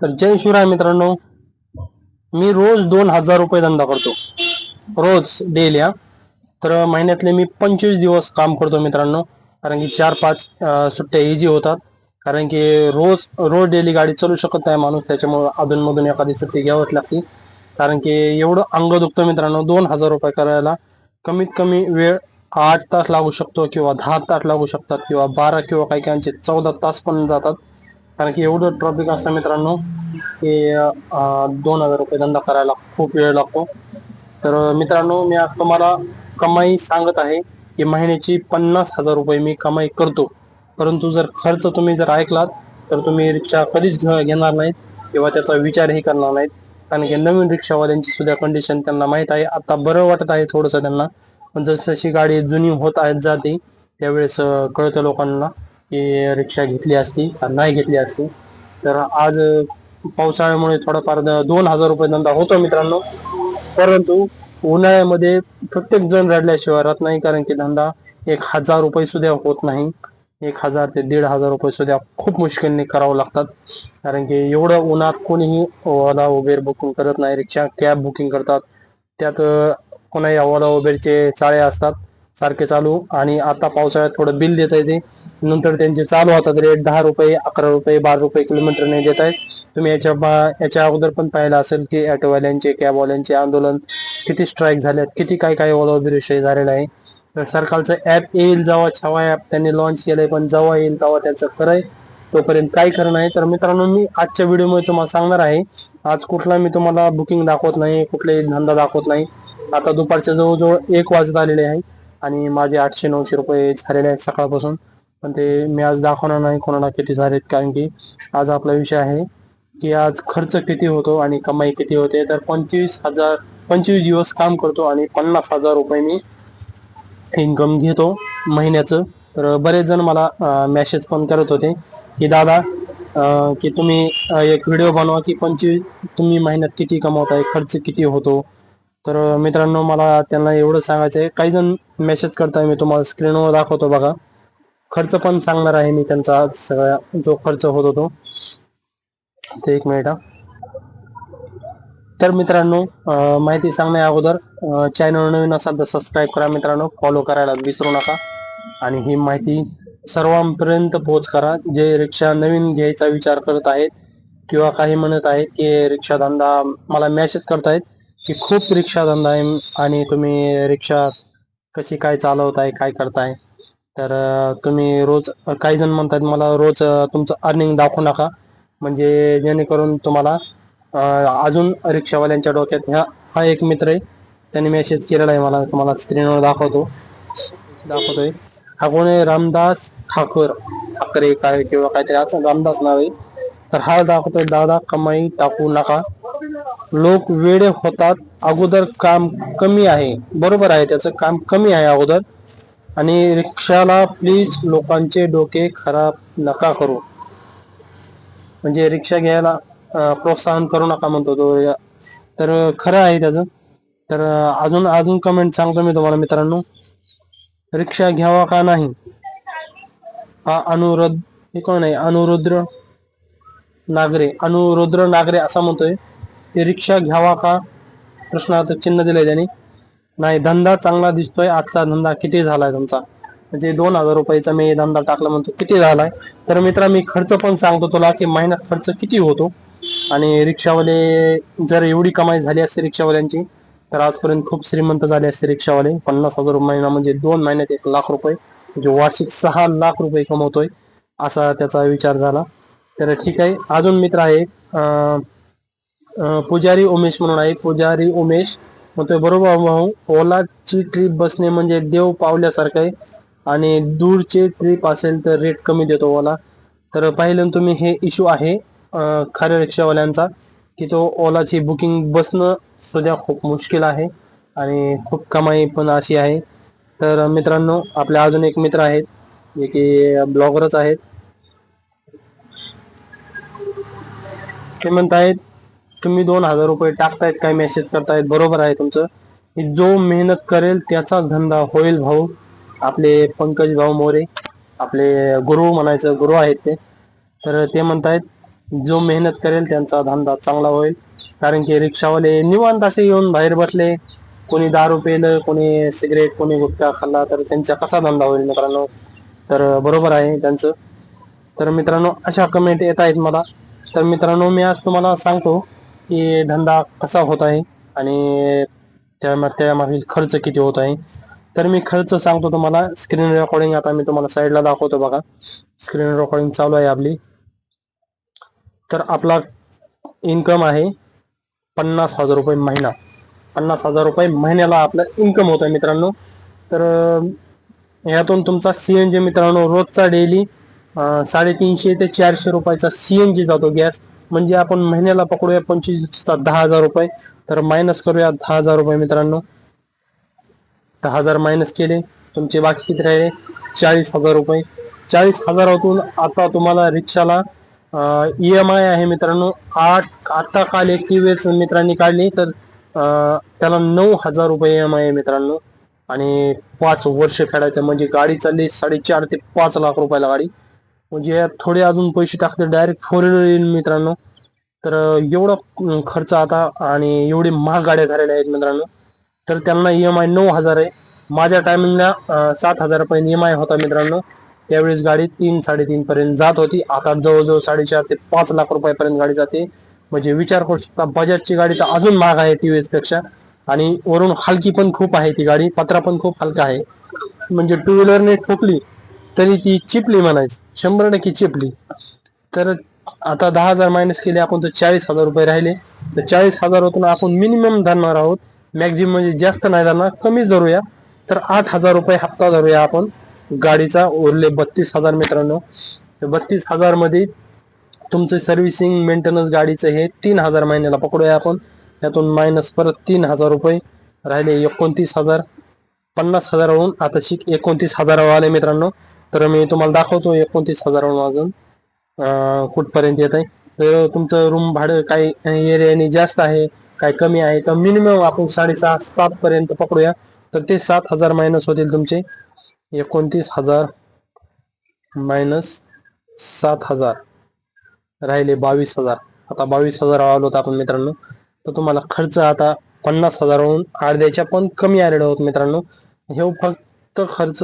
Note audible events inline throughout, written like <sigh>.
तर जय शिवराय मित्रांनो. मी रोज दोन हजार रुपये धंदा करतो. रोज डेली हा. तर महिन्यातले मी पंचवीस दिवस काम करतो मित्रांनो. कारण की चार पाच सुट्ट्या इझी होतात. कारण की रोज रोज डेली गाडी चालू शकत नाही माणूस. त्याच्यामुळे अधूनमधून एखादी सुट्टी घ्यावंच लागते. कारण की एवढं अंग दुखतं मित्रांनो. दोन हजार रुपये करायला कमीत कमी वेळ आठ तास लागू शकतो किंवा दहा तास लागू शकतात किंवा बारा किंवा काही काहींचे चौदा तास पण जातात. कारण की एवढं ट्रॉफिक असतं मित्रांनो की दोन हजार रुपये धंदा करायला खूप वेळ लागतो. तर मित्रांनो मी आज तुम्हाला कमाई सांगत आहे की महिन्याची पन्नास हजार रुपये मी कमाई करतो. परंतु जर खर्च तुम्ही जर ऐकलात तर तुम्ही रिक्षा कधीच घेणार नाहीत किंवा त्याचा विचारही करणार नाहीत. कारण की नवीन रिक्षावाल्यांची सुद्धा कंडिशन त्यांना माहीत आहे. आता बरं वाटत आहे थोडंसं त्यांना. पण जशी गाडी जुनी होत आहेत जाते त्यावेळेस कळतं लोकांना. की रिक्षा घेतली असती का नाही घेतली असती. तर आज पावसाळ्यामुळे थोडाफार दोन हजार रुपये धंदा होतो मित्रांनो. परंतु उन्हाळ्यामध्ये प्रत्येक जण रडल्याशिवाय राहत नाही कारण की धंदा एक हजार रुपये सुद्धा होत नाही. एक हजार ते दीड हजार रुपये सुद्धा खूप मुश्किलने करावं लागतात. कारण की एवढं उन्हात कोणीही ओला उबेर बुकिंग करत नाही. रिक्षा कॅब बुकिंग करतात. त्यात कोणाही ओला उबेरचे चाळे असतात सारखे चालू. आणि आता पावसाळ्यात थोडं बिल देता येते. नंतर त्यांचे चालू होतात रेट दहा रुपये अकरा रुपये बारा रुपये किलोमीटरने देत आहेत. तुम्ही याच्या बा- याच्या अगोदर पण पाहिलं असेल की ऑटोवाल्यांचे कॅबवाल्यांचे आंदोलन किती स्ट्राईक झाल्यात किती काय काय ओला उबेर विषय झालेला आहे. तर सरकारचं ऍप येईल जेव्हा छावा ऍप त्यांनी लॉन्च केलंय पण जेव्हा येईल तेव्हा त्याचं खरंय तोपर्यंत काय करणं आहे तर मित्रांनो मी आजच्या व्हिडिओमध्ये तुम्हाला सांगणार आहे आज कुठला मी तुम्हाला बुकिंग दाखवत नाही कुठलाही धंदा दाखवत नाही. आता दुपारच्या जवळजवळ एक वाजत आलेले आहे आणि माझे आठशे नऊशे रुपये झालेले आहेत सकाळपासून. पण ते मी आज दाखवणार नाही कोणाला किती झालेत. कारण की आज आपला विषय आहे की आज खर्च किती होतो आणि कमाई किती होते. तर पंचवीस हजार पंचवीस दिवस काम करतो आणि पन्नास हजार रुपये मी इन्कम घेतो महिन्याचं. तर बरेच जण मला मेसेज पण करत होते की दादा की तुम्ही एक व्हिडिओ बनवा की पंचवीस तुम्ही महिन्यात किती कमवताय खर्च किती होतो? तर मित्रांनो मला त्यांना एवढं सांगायचं आहे काही जण मेसेज करताय मी तुम्हाला स्क्रीनवर दाखवतो बघा. खर्च पण सांगणार आहे मी त्यांचा सगळा सगळ्या जो खर्च होत होतो. ते एक मिनिट हा. तर मित्रांनो माहिती सांगण्या अगोदर चॅनल नवीन असाल तर सबस्क्राईब करा मित्रांनो फॉलो करायला विसरू नका. आणि ही माहिती सर्वांपर्यंत पोहोच करा. जे रिक्षा नवीन घ्यायचा विचार करत आहेत किंवा काही म्हणत आहेत की रिक्षा धंदा मला मेसेज करतायत की खूप रिक्षा धंदा आहे आणि तुम्ही रिक्षा कशी काय चालवताय काय करताय? तर तुम्ही रोज काही जण म्हणतात मला रोज तुमचं अर्निंग दाखवू नका. म्हणजे जेणेकरून तुम्हाला अजून रिक्षावाल्यांच्या डोक्यात ह्या हा एक मित्र आहे. त्याने मेसेज केलेला आहे मला तुम्हाला स्क्रीनवर दाखवतो. दाखवतोय. हा कोण आहे? रामदास ठाकर. ठाकरे काय किंवा काहीतरी असं रामदास नाव आहे. तर हा दाखवतोय दादा कमाई टाकू नका. लोक वेडे होतात. अगोदर काम कमी आहे. बरोबर आहे त्याचं काम कमी आहे अगोदर. आणि रिक्षाला प्लीज लोकांचे डोके खराब नका करू. म्हणजे रिक्षा घ्यायला प्रोत्साहन करू नका म्हणतो तो. तर खरं आहे त्याचं. तर अजून अजून कमेंट सांगतो मी तुम्हाला मित्रांनो. रिक्षा घ्यावा का नाही? हा अनुरुद्ध हे कोण आहे? अनुरुद्र नागरे. अनुरुद्र नागरे असा म्हणतोय. ते रिक्षा घ्यावा का? प्रश्नार्थ चिन्ह दिलंय त्यांनी. नाही धंदा चांगला दिसतोय. आजचा धंदा किती झालाय तुमचा? म्हणजे दोन हजार रुपयाचा मी धंदा टाकला म्हणतो किती झालाय? तर मित्रा मी खर्च पण सांगतो तुला की महिन्यात खर्च किती होतो? आणि रिक्षावाले जर एवढी कमाई झाली असते रिक्षावाल्यांची तर आजपर्यंत खूप श्रीमंत झाले असते रिक्षावाले. पन्नास हजार रुपये महिना म्हणजे दोन महिन्यात एक लाख रुपये म्हणजे वार्षिक सहा लाख रुपये कमवतोय असा त्याचा विचार झाला. तर ठीक आहे. अजून मित्र आहे अं, पुजारी उमेश म्हणून आहे. पुजारी उमेश मग ते बरोबर भाऊ ओलाची ट्रिप बसणे म्हणजे देव पावल्यासारखं आहे. आणि दूरचे ट्रिप असेल तर रेट कमी देतो ओला. तर पाहिलं तुम्ही हे इश्यू आहे खाऱ्या खऱ्या रिक्षावाल्यांचा की तो ओलाची बुकिंग बसणं सध्या खूप मुश्किल आहे. आणि खूप कमाई पण अशी आहे. तर मित्रांनो आपले अजून एक मित्र आहेत जे की ब्लॉगरच आहेत. ते आहेत तुम्ही दोन हजार रुपये टाकतायत काय मेसेज करतायत बरोबर आहे तुमचं. जो मेहनत करेल त्याचाच धंदा होईल भाऊ. आपले पंकज भाऊ मोरे आपले गुरु म्हणायचं गुरु आहेत ते. तर ते म्हणतायत जो मेहनत करेल त्यांचा धंदा चांगला होईल. कारण की रिक्षावाले निवांत असे येऊन बाहेर बसले. कोणी दारू पेलं कोणी सिगरेट कोणी गुटखा खाल्ला तर त्यांचा कसा धंदा होईल मित्रांनो? तर बरोबर आहे त्यांचं. तर मित्रांनो अशा कमेंट येत आहेत मला. तर मित्रांनो मी आज तुम्हाला सांगतो की धंदा कसा होत आहे आणि त्या त्यामागील खर्च किती होत आहे. तर मी खर्च सांगतो तुम्हाला. स्क्रीन रेकॉर्डिंग आता मी तुम्हाला साईडला दाखवतो बघा. स्क्रीन रेकॉर्डिंग चालू आहे आपली. तर आपला इन्कम आहे पन्नास हजार रुपये महिना. पन्नास हजार रुपये महिन्याला आपला इन्कम होत आहे मित्रांनो. तर यातून तुमचा सीएनजी मित्रांनो रोजचा डेली साडेतीनशे ते चारशे रुपयाचा सीएनजी जातो गॅस. म्हणजे आपण महिन्याला पकडूया पंचवीस दहा हजार रुपये. तर मायनस करूया दहा हजार रुपये मित्रांनो. दहा हजार मायनस केले. तुमचे बाकी किती राहिले? चाळीस हजार रुपये. चाळीस हजारातून आता तुम्हाला रिक्षाला ई एम आय आहे मित्रांनो. आठ आता काल एक वेळेस मित्रांनी काढली. तर त्याला नऊ हजार रुपये ई एम आय आहे मित्रांनो. आणि पाच वर्ष फेडायचं. म्हणजे गाडी चालली साडेचार ते पाच लाख रुपयाला गाडी. म्हणजे यात थोडे अजून पैसे टाकले डायरेक्ट फोर व्हीलर येईल मित्रांनो. तर एवढा खर्च आता आणि एवढे महाग गाड्या झालेल्या आहेत मित्रांनो. तर त्यांना ई एम आय नऊ हजार आहे. माझ्या टायमिंगला सात हजारापर्यंत ई एम आय होता मित्रांनो. त्यावेळेस गाडी तीन साडेतीन पर्यंत जात होती. आता जवळजवळ साडेचार ते पाच लाख रुपयापर्यंत गाडी जाते. म्हणजे विचार करू शकता बजाजची गाडी तर अजून महाग आहे टी पेक्षा. आणि वरून हलकी पण खूप आहे ती गाडी. पत्रा पण खूप हलका आहे. म्हणजे टू व्हीलरने ठोकली तरी ती चिपली म्हणायची. शंभर टक्के चिपली. तर आता दहा हजार मायनस केले आपण तर चाळीस हजार रुपये राहिले. तर चाळीस हजारातून आपण मिनिमम धरणार आहोत. मॅक्झिमम म्हणजे जास्त नाही धरणार कमीच धरूया. तर आठ हजार रुपये हप्ता धरूया आपण. गाडीचा उरले बत्तीस हजार मित्रांनो. बत्तीस हजारमध्ये तुमचं सर्व्हिसिंग मेंटेनन्स गाडीचं हे तीन हजार महिन्याला पकडूया आपण. त्यातून मायनस परत तीन हजार रुपये राहिले एकोणतीस हजार. पन्नास हजारावरून आता शिक एकोणतीस हजारावर आले मित्रांनो. तर मी तुम्हाला दाखवतो एकोणतीस हजारावरून अजून. कुठपर्यंत येत आहे तर तुमचं रूम भाडं काही एरियाने जास्त आहे काय कमी आहे तर मिनिमम आपण साडेसहा सात पर्यंत पकडूया. तर ते सात हजार मायनस होतील तुमचे. एकोणतीस हजार मायनस सात हजार. राहिले बावीस हजार. आता बावीस हजार आलो होतो आपण मित्रांनो. तर तुम्हाला खर्च आता पन्नास हजाराहून अर्ध्याच्या पण कमी आलेला होत मित्रांनो. हे फक्त खर्च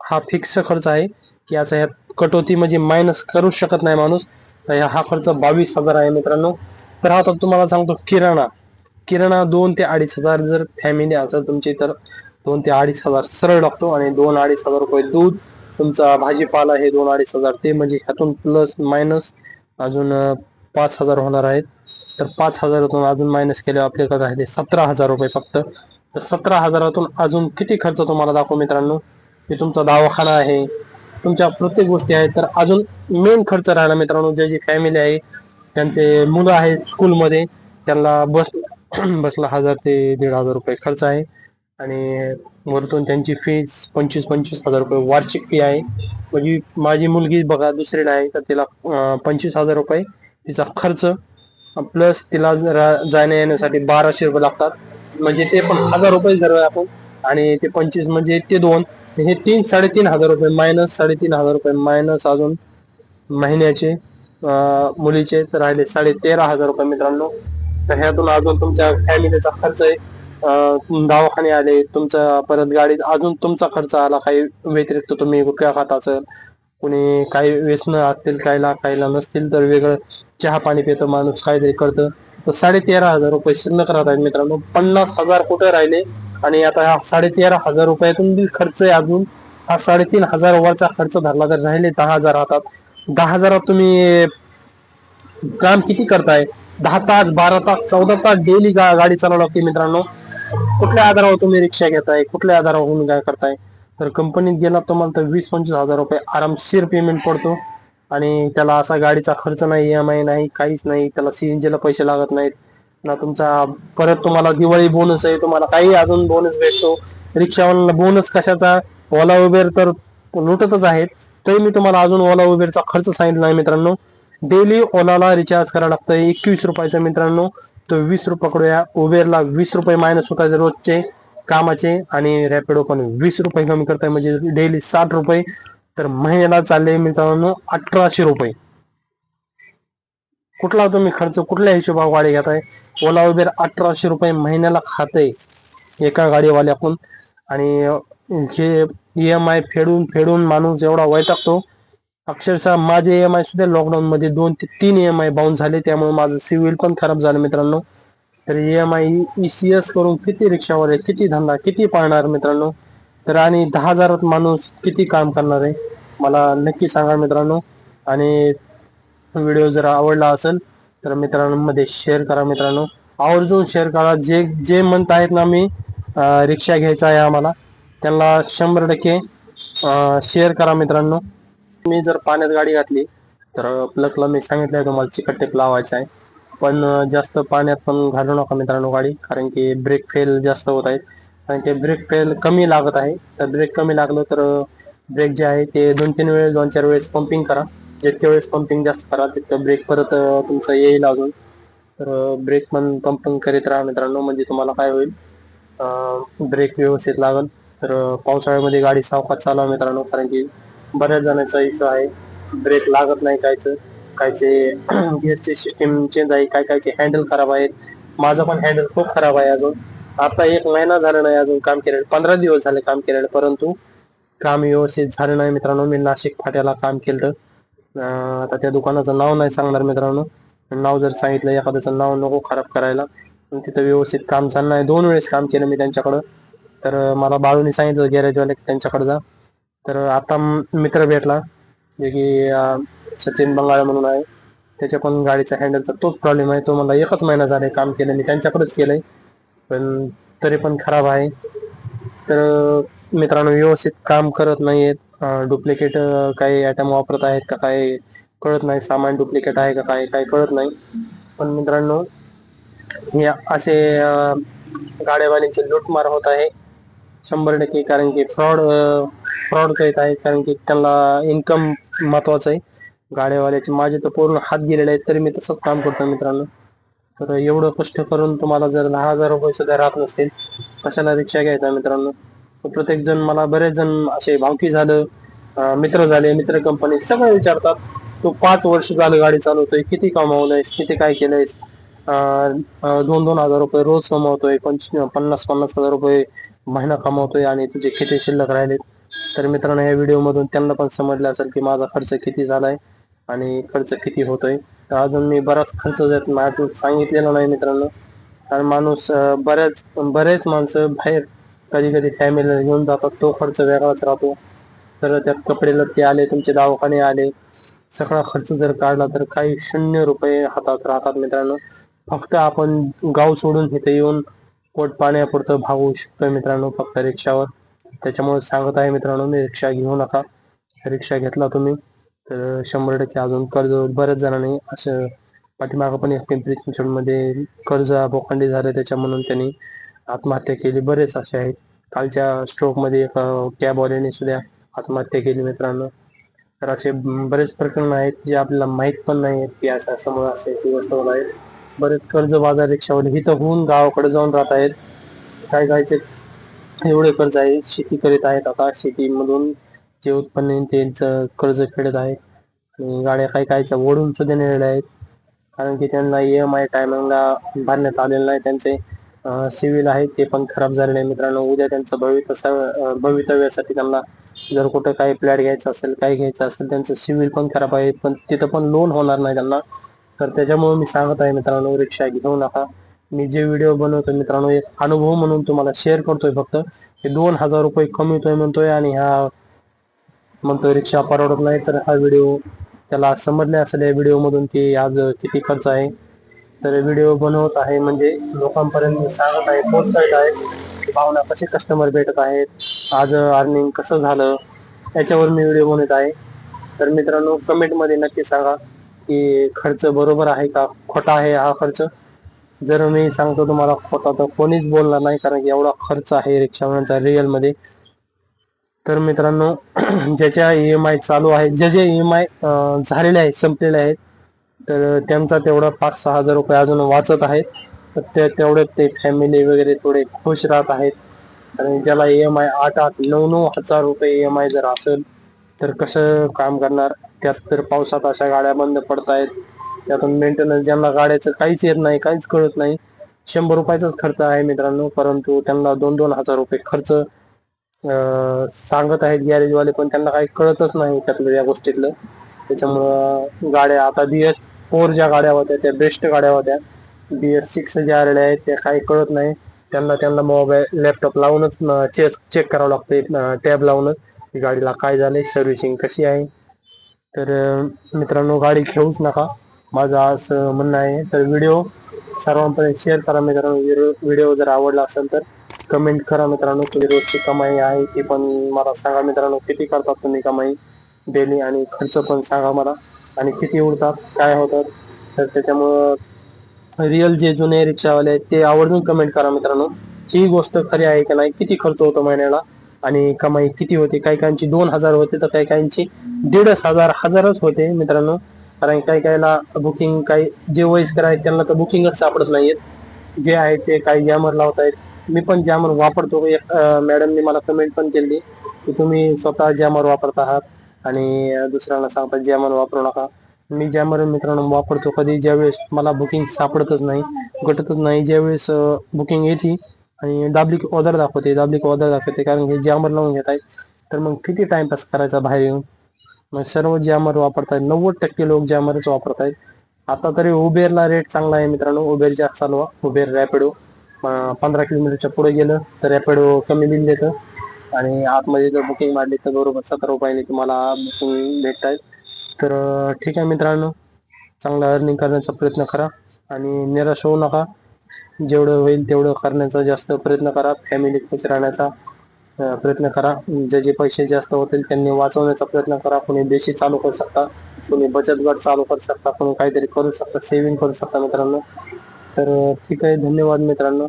हा फिक्स खर्च आहे की याचा ह्यात कटोती म्हणजे मायनस करू शकत नाही माणूस. तर हा खर्च बावीस हजार आहे मित्रांनो. तर आता तुम्हाला सांगतो किराणा. किराणा दोन ते अडीच हजार जर फॅमिली असेल तुमची तर दोन ते अडीच हजार सरळ लागतो आणि दोन अडीच हजार रुपये दूध तुमचा भाजीपाला हे दोन अडीच हजार. ते म्हणजे ह्यातून प्लस मायनस अजून पाच हजार होणार आहेत. तर पाच हजारातून अजून मायनस केले आपल्याकडे राहिले सतरा हजार रुपये फक्त. तर सतरा हजारातून अजून किती खर्च तुम्हाला दाखवू मित्रांनो? हे तुमचा दवाखाना आहे तुमच्या प्रत्येक गोष्टी आहेत. तर अजून मेन खर्च राहणार मित्रांनो ज्याची फॅमिली आहे त्यांचे मुलं आहेत स्कूलमध्ये त्यांना बस <clears throat> बसला हजार ते दीड हजार रुपये खर्च आहे. आणि वरतून त्यांची फीस पंचवीस पंचवीस हजार रुपये वार्षिक फी आहे. म्हणजे माझी मुलगी बघा दुसरीला आहे तर तिला पंचवीस हजार रुपये तिचा खर्च. प्लस तिला जाण्या येण्यासाठी बाराशे रुपये लागतात. म्हणजे ते पण हजार रुपये जर आपण आणि ते पंचवीस म्हणजे ते दोन हे तीन साडेतीन हजार रुपये मायनस साडेतीन हजार रुपये मायनस अजून महिन्याचे मुलीचे तर राहिले साडे तेरा हजार रुपये मित्रांनो. तर ह्यातून अजून तुमच्या फॅमिलीचा खर्च आहे. दवाखाने आले तुमचा परत गाडीत अजून तुमचा खर्च आला काही व्यतिरिक्त तुम्ही गुटख्या खात असेल कुणी काही व्यसन असतील कायला कायला नसतील तर वेगळं चहा पाणी पितं माणूस काहीतरी करतं. तर साडे तेरा हजार रुपये शिल्लक राहत आहेत मित्रांनो. पन्नास हजार कुठे राहिले? आणि आता हा हजार रुपयातून बी खर्च आहे अजून. हा साडेतीन हजार वरचा खर्च धरला तर राहिले दहा हजार राहतात दहा हजारात तुम्ही काम किती करताय? दहा तास बारा तास चौदा तास डेली गाडी चालवावी लागते मित्रांनो. कुठल्या आधारावर तुम्ही रिक्षा घेताय? कुठल्या आधारावर काय करताय? तर कंपनीत गेला तुम्हाला तर वीस पंचवीस हजार रुपये आरामशीर पेमेंट पडतो. आणि त्याला असा गाडीचा खर्च नाही एम आय नाही काहीच नाही. त्याला सीएनजी ला पैसे लागत नाहीत. ना तुमचा परत तुम्हाला दिवाळी बोनस आहे तुम्हाला काही अजून बोनस भेटतो. रिक्षावाला बोनस कशाचा? ओला उबेर तर लुटतच आहेत. तरी मी तुम्हाला अजून ओला उबेरचा खर्च सांगितला मित्रांनो. डेली ओलाला रिचार्ज करावं लागतं एकवीस रुपयाचा मित्रांनो. तर वीस रुपये पकडूया उबेरला वीस रुपये मायनस होतात रोजचे कामाचे आणि रॅपिडो पण वीस रुपये कमी करताय. म्हणजे डेली साठ रुपये. तर महिन्याला चालले मित्रांनो अठराशे रुपये. कुठला तुम्ही खर्च कुठल्या हिशोबा गाडी घेताय? ओला उबेर अठराशे रुपये महिन्याला खातंय एका गाडीवाल्याकून आणि हे ई एम आय फेडून फेडून माणूस एवढा वैतागतो. अक्षरशः माझे ई एम आय सुद्धा लॉकडाऊन मध्ये दोन ते तीन ई एम आय बाउन्स झाले. त्यामुळे माझं सिव्हिल पण खराब झालं मित्रांनो. तर E M I E C S करून किती रिक्षावर आहे किती धंदा किती पाळणार मित्रांनो? तर आणि दहा हजारात माणूस किती काम करणार आहे? मला नक्की सांगा मित्रांनो. आणि व्हिडिओ जर आवडला असेल तर मित्रांमध्ये शेअर करा मित्रांनो. आवर्जून शेअर करा. जे जे म्हणत आहेत ना मी रिक्षा घ्यायचा आहे आम्हाला त्यांना शंभर टक्के शेअर करा मित्रांनो. मी जर पाण्यात गाडी घातली तर प्लगला मी सांगितलं आहे तुम्हाला चिकट टेप लावायचा आहे. पण जास्त पाण्यात पण घालू नका मित्रांनो गाडी कारण की ब्रेक फेल जास्त होत आहेत. कारण की ब्रेक फेल कमी लागत आहे. तर ब्रेक कमी लागलं तर ब्रेक जे आहे ते दोन तीन वेळेस दोन चार वेळेस पंपिंग करा. जितक्या वेळेस पंपिंग जास्त करा तितकं ब्रेक परत तुमचं येईल अजून. तर ब्रेक पण पंपिंग करीत राहा मित्रांनो म्हणजे तुम्हाला काय होईल? ब्रेक व्यवस्थित लागल. तर पावसाळ्यामध्ये गाडी सावकाश चालवा मित्रांनो कारण की बऱ्याच जणांचा इश्यू आहे. ब्रेक लागत नाही कायचं कायचे गिअरची सिस्टीम चेंज आहे काय कायचे हँडल खराब आहेत. माझं पण हँडल खूप खराब आहे अजून. आता एक महिना झाला नाही अजून काम केलेलं. पंधरा दिवस झाले काम केलेलं परंतु काम व्यवस्थित झालं नाही मित्रांनो. मी नाशिक फाट्याला काम केलं. आता त्या दुकानाचं नाव नाही सांगणार मित्रांनो. नाव जर सांगितलं एखाद्याचं नाव नको खराब करायला. पण तिथं व्यवस्थित काम चाललं आहे. दोन वेळेस काम केलं मी त्यांच्याकडं. तर मला बाळूने सांगितलं गॅरेजवाले त्यांच्याकडे जा. तर आता मित्र भेटला. जे की सचिन बंगाळ म्हणून आहे. त्याच्या पण गाडीचा हँडलचा तोच प्रॉब्लेम आहे. तो मला एकच महिना झाला काम केलं. मी त्यांच्याकडेच केलंय. पण तरी पण खराब आहे. तर मित्रांनो व्यवस्थित काम करत नाहीयेत. डुप्लिकेट काही आयटम वापरत आहेत का काय कळत नाही. सामान डुप्लिकेट आहे का काय काय कळत नाही. पण मित्रांनो हे असे अं, गाड्यावाल्यांची लूटमार होत आहे. शंभर टक्के कारण की फ्रॉड फ्रॉड करत आहे. कारण की त्यांना इन्कम महत्वाचं आहे. गाड्यावाल्याचे माझे तर पूर्ण हात गेलेले आहेत तरी मी तसंच काम करतो मित्रांनो. तर एवढं कष्ट करून तुम्हाला जर दहा हजार रुपये सुद्धा राहत नसतील कशाला रिक्षा घ्यायचा मित्रांनो? प्रत्येक जण मला बरेच जण असे भावकी झालं मित्र झाले मित्र कंपनी सगळे विचारतात तू पाच वर्ष झालं गाडी चालवतोय किती कमावलंयस किती काय केलंयस? दोन दोन हजार रुपये रोज कमावतोय पंच- पन्नास पन्नास हजार रुपये महिना कमावतोय आणि तुझे किती शिल्लक राहिलेत. तर मित्रांनो या व्हिडिओ मधून त्यांना पण समजलं असेल की माझा खर्च किती झालाय आणि खर्च किती होतोय. तर अजून मी बराच खर्च सांगितलेला नाही मित्रांनो कारण माणूस बऱ्याच बरेच माणसं बाहेर कधी कधी फॅमिलीला घेऊन जातात. तो खर्च वेगळाच राहतो. तर त्यात कपडे लत्ते आले तुमचे दवाखाने आले. सगळा खर्च जर काढला तर काही शून्य रुपये हातात राहतात मित्रांनो. फक्त आपण गाव सोडून इथे येऊन पोट पाण्यापुरतं भागू शकतो मित्रांनो फक्त रिक्षावर. त्याच्यामुळे सांगत आहे मित्रांनो मी रिक्षा घेऊ नका. रिक्षा घेतला तुम्ही तर शंभर टक्के अजून कर्ज बऱ्याच जणांनी असं पाठीमागं पण एक पिंपरी चिंचवडमध्ये कर्ज बोखंडी झालं त्याच्या म्हणून त्यांनी आत्महत्या केली. बरेच असे आहेत. कालच्या स्ट्रोकमध्ये एक कॅबवाल्याने सुद्धा आत्महत्या केली मित्रांनो. तर असे बरेच प्रकरण आहेत जे आपल्याला माहीत पण नाही आहेत की असं समोर असे दिवस होत आहेत बरेच कर्ज बाजार रिक्षावाले इथं होऊन गावाकडे जाऊन राहत आहेत. काय कायचे एवढे कर्ज आहे. शेती करीत आहेत आता. शेतीमधून जे उत्पन्न येईल त्यांचं कर्ज फेडत आहेत. आणि गाड्या काही कायच्या ओढून सुद्धा नेलेल्या आहेत. कारण की त्यांना ई एम आय टायमिंगला भरण्यात आलेलं नाही. त्यांचे सिव्हिल आहे ते पण खराब झालेले आहे मित्रांनो. उद्या त्यांचं भवितव्य भवितव्यासाठी त्यांना जर कुठं काही फ्लॅट घ्यायचा असेल काय घ्यायचं असेल त्यांचं सिव्हिल पण खराब आहे. पण तिथं पण लोन होणार नाही त्यांना. तर त्याच्यामुळे मी सांगत आहे मित्रांनो रिक्षा घेऊ नका. मी जे व्हिडिओ बनवतो मित्रांनो एक अनुभव म्हणून तुम्हाला शेअर करतोय फक्त. हे दोन हजार रुपये कमीतोय म्हणतोय आणि ह्या म्हणतोय रिक्षा परवडत नाही. तर हा व्हिडिओ त्याला समजले असेल या व्हिडिओ मधून की आज किती खर्च आहे. तर व्हिडिओ बनवत आहे म्हणजे लोकांपर्यंत सांगत आहे पोहोचत आहे भावना कसे कस्टमर भेटत आहेत आज अर्निंग कसं झालं याच्यावर मी व्हिडिओ बनवत आहे. तर मित्रांनो कमेंटमध्ये नक्की सांगा की खर्च बरोबर आहे का खोटा आहे हा खर्च? जर मी सांगतो तुम्हाला खोटा तर कोणीच बोलणार नाही कारण की एवढा खर्च आहे रिक्षावाल्यांचा रिअलमध्ये तर मित्रांनो <clears throat> ज्याच्या ई एम आय चालू आहे जे जे ई एम आय झालेले आहेत संपलेले आहेत तर त्यांचा तेवढा पाच सहा हजार रुपये अजून वाचत आहेत. तर ते तेवढे ते फॅमिली वगैरे थोडे खुश राहत आहेत. आणि ज्याला ई एम आय आठ आठ नऊ नऊ हजार रुपये ई एम आय जर असेल तर कसं काम करणार? त्यात तर पावसात अशा गाड्या बंद पडतायत त्यातून मेंटेनन्स ज्यांना गाड्याचं काहीच येत नाही काहीच कळत नाही. शंभर रुपयाचाच खर्च आहे मित्रांनो परंतु त्यांना दोन दोन हजार रुपये खर्च सांगत आहेत गॅरेजवाले पण त्यांना काही कळतच नाही त्यातलं या गोष्टीतलं. त्याच्यामुळं गाड्या आता बी फोर ज्या गाड्या होत्या त्या बेस्ट गाड्या होत्या. बी एस सिक्स ज्या आलेल्या आहेत त्या काही कळत नाही. त्यांना त्यांना मोबाईल लॅपटॉप लावूनच चेक चेक करावं लागतं टॅब लावूनच. की गाडीला काय झालंय सर्व्हिसिंग कशी आहे? तर मित्रांनो गाडी घेऊच नका. माझं असं म्हणणं आहे. तर व्हिडिओ सर्वांपर्यंत शेअर करा मित्रांनो. व्हिडिओ जर आवडला असेल तर कमेंट करा मित्रांनो. तुझी रोजची कमाई आहे ती पण मला सांगा मित्रांनो. किती करतात तुम्ही कमाई? डेली आणि खर्च पण सांगा मला. आणि किती उडतात काय होतात तर त्याच्यामुळं रिअल जे जुने रिक्षावाले आहेत ते आवर्जून कमेंट करा मित्रांनो. ही गोष्ट खरी आहे की नाही? किती खर्च होतो महिन्याला? आणि कमाई किती होते? काही काहींची दोन हजार होते तर काही काहींची दीडच हजार हजारच होते मित्रांनो. कारण काही काहीला बुकिंग काही जे वयस्कर आहेत त्यांना तर बुकिंगच सापडत नाहीयेत. जे आहे ते काही जॅमर लावतायत. मी पण जॅमर वापरतो. एक मॅडमने मला कमेंट पण केली की तुम्ही स्वतः जॅमर वापरत आहात. आणि दुसऱ्यांना सांगतात जॅमर वापरू नका. मी जॅमर मित्रांनो वापरतो कधी ज्यावेळेस मला बुकिंग सापडतच नाही घटतच नाही ज्यावेळेस बुकिंग येते आणि दाबली की ऑर्डर दाखवते दाबली ऑर्डर दाखवते कारण हे जॅमर लावून घेत आहेत तर मग किती टाइमपास करायचा बाहेर येऊन? मग सर्व जॅमर वापरतायत नव्वद टक्के लोक जॅमरच वापरतायत. आता तरी उबेरला रेट चांगला आहे मित्रांनो उबेर जास्त चालवा उबेर रॅपिडो पंधरा किलोमीटरच्या पुढे गेलं तर रॅपिडो कमी बिल देतं आणि आतमध्ये जर बुकिंग मारली तर बरोबर सतरा रुपयाने तुम्हाला बुकिंग भेटत तर ठीक आहे मित्रांनो. चांगला अर्निंग करण्याचा प्रयत्न करा आणि निराश होऊ नका. जेवढं होईल तेवढं करण्याचा जास्त प्रयत्न करा. फॅमिली खुश राहण्याचा प्रयत्न करा. जे जे पैसे जास्त होतील त्यांनी वाचवण्याचा प्रयत्न करा. कोणी देशी चालू करू शकता कोणी बचत गट चालू करू शकता कोणी काहीतरी करू शकता सेव्हिंग करू शकता मित्रांनो. तर ठीक आहे. धन्यवाद मित्रांनो.